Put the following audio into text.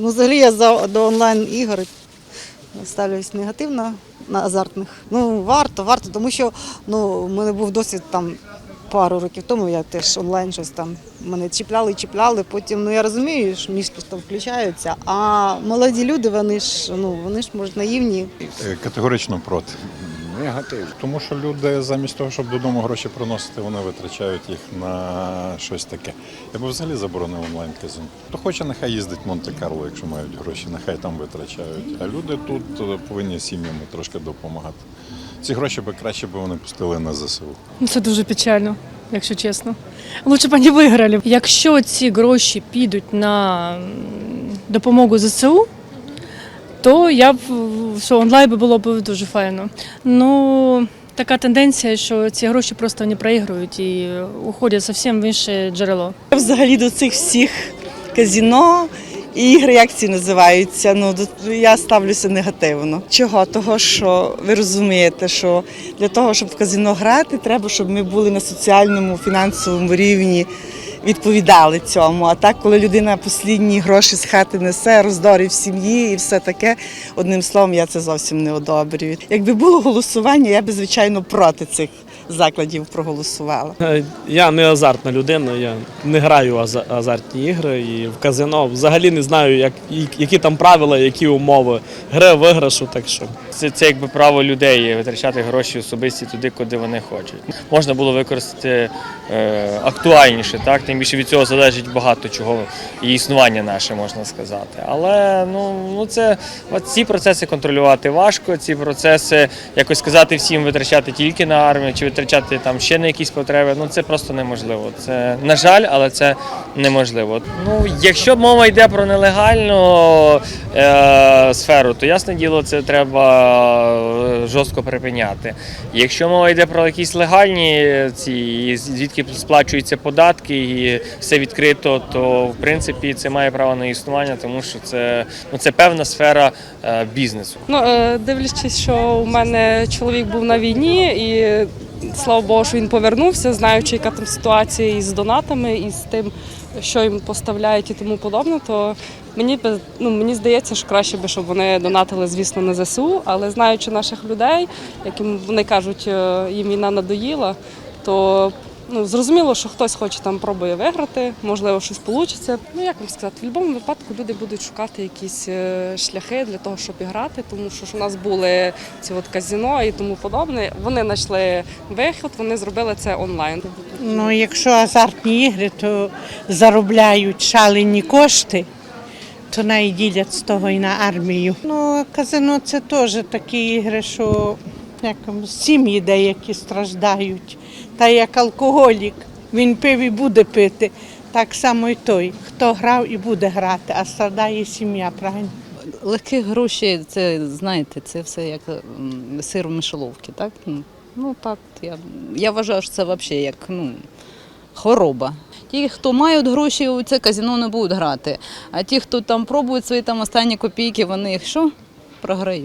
Ну, взагалі я за до онлайн ігор ставлюсь негативно на азартних. Ну, варто, варто, тому що ну, в мене був досвід там пару років тому, я теж онлайн щось там мене чіпляли, чіпляли. Потім ну я розумію, що мізки там включаються. А молоді люди, вони ж ну вони ж може наївні. Е, Категорично проти. Негатив. Тому що люди замість того, щоб додому гроші приносити, вони витрачають їх на щось таке. Я би взагалі заборонив онлайн казино. Хто хоче, нехай їздить в Монте-Карло, якщо мають гроші, нехай там витрачають. А люди тут е, повинні сім'ями трошки допомагати. Ці гроші би краще б вони пустили на ЗСУ. Ну, Це дуже печально, якщо чесно. Лучше б вони виграли. Якщо ці гроші підуть на допомогу ЗСУ, то я б що онлайн би було б дуже файно. Ну така тенденція, що ці гроші просто не проігрують і уходять зовсім в інше джерело. Взагалі до цих всіх казіно ігри, як ці називаються, ну я ставлюся негативно. Чого? Того, що ви розумієте, що для того, щоб в казіно грати, треба, щоб ми були на соціальному, фінансовому рівні. Відповідали цьому. А так, коли людина послідні гроші з хати несе, роздори в сім'ї і все таке, одним словом, я це зовсім не одобрюю. Якби було голосування, я би звичайно проти цих закладів проголосувала. Е, Я не азартна людина, я не граю в аза- азартні ігри і в казино взагалі не знаю, як, які там правила, які умови гри, виграшу, так що. Це, це якби право людей витрачати гроші особисті туди, куди вони хочуть. Можна було використати е, актуальніше, так тим більше від цього залежить багато чого і існування наше можна сказати. Але ну, ну це ці процеси контролювати важко. Ці процеси якось сказати всім витрачати тільки на армію чи витрачати там ще на якісь потреби. Ну це просто неможливо. Це на жаль, але це неможливо. Ну якщо мова йде про нелегальну е, сферу, то ясне діло, це треба е, жорстко припиняти. Якщо мова йде про якісь легальні ці, звідки сплачуються податки і все відкрито, то в принципі це має право на існування, тому що це, ну, це певна сфера е, бізнесу. Ну, е, дивлячись, що у мене чоловік був на війні, і слава Богу, що він повернувся, знаючи, яка там ситуація із донатами, і з тим, що їм поставляють і тому подобне, то мені ну, мені здається, що краще би, щоб вони донатили, звісно, на ЗСУ, але знаючи наших людей, яким вони кажуть, е, їм війна надоїла, то Ну, зрозуміло, що хтось хоче там пробує виграти, можливо, щось вийде. Ну як вам сказати, в будь-якому випадку люди будуть шукати якісь е, шляхи для того, щоб іграти, тому що ж у нас були ці от казіно і тому подобне. Вони знайшли вихід, вони зробили це онлайн. Ну, якщо азартні ігри, то заробляють шалені кошти, то навіть з того і на армію. Ну, казино це теж такі ігри, що як сім'ї деякі страждають. Та як алкоголік, він пив і буде пити. Так само і той, хто грав і буде грати, а страдає сім'я, правильно? Легкі гроші, це знаєте, це все як сир в мишоловці, так? Ну так, я, я вважаю, що це взагалі як ну, хвороба. Ті, хто мають гроші, у це казино не будуть грати. А ті, хто там пробують свої там останні копійки, вони їх що? Програють.